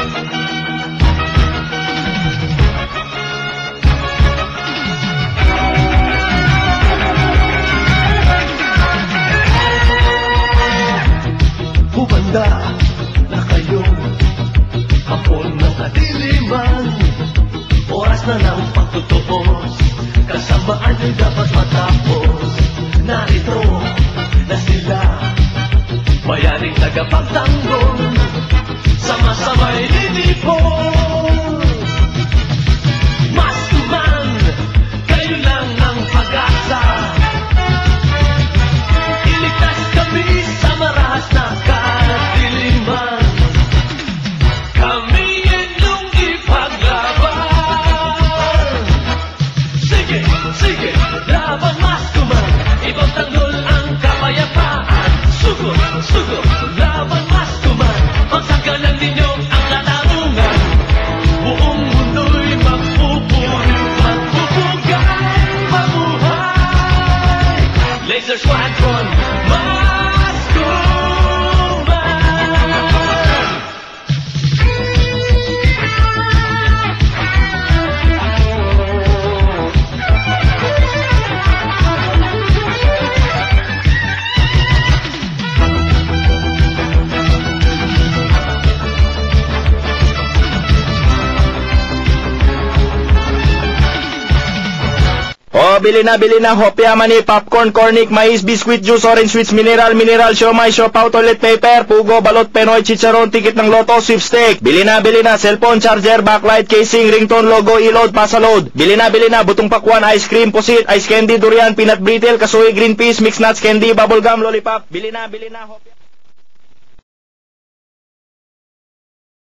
Humanda na kayo Hapon ng kadiliman Oras na ng pagtutupos Kasamaan ay dapat matapos. Narito na sila Bayaring tagapagtanggol Sugar, sugar, love dieser Schlag von Mann. O, bili na, bili na, hopya, mani, popcorn, cornic, mais, biscuit, juice, orange sweets, mineral, mineral, siomay, siopaw, toilet paper, pugo, balot, penoy, chicharon, ticket ng loto, sweepstake. Bili na, bili na, cellphone, charger, backlight, casing, ringtone, logo, e-load, pasaload. Bili na, bili na, butong pakwan, ice cream, pusit, ice candy, durian, peanut brittle, kasuy, green peas, mixed nuts, candy, bubble gum, lollipop. Bili na, bili na, hopya.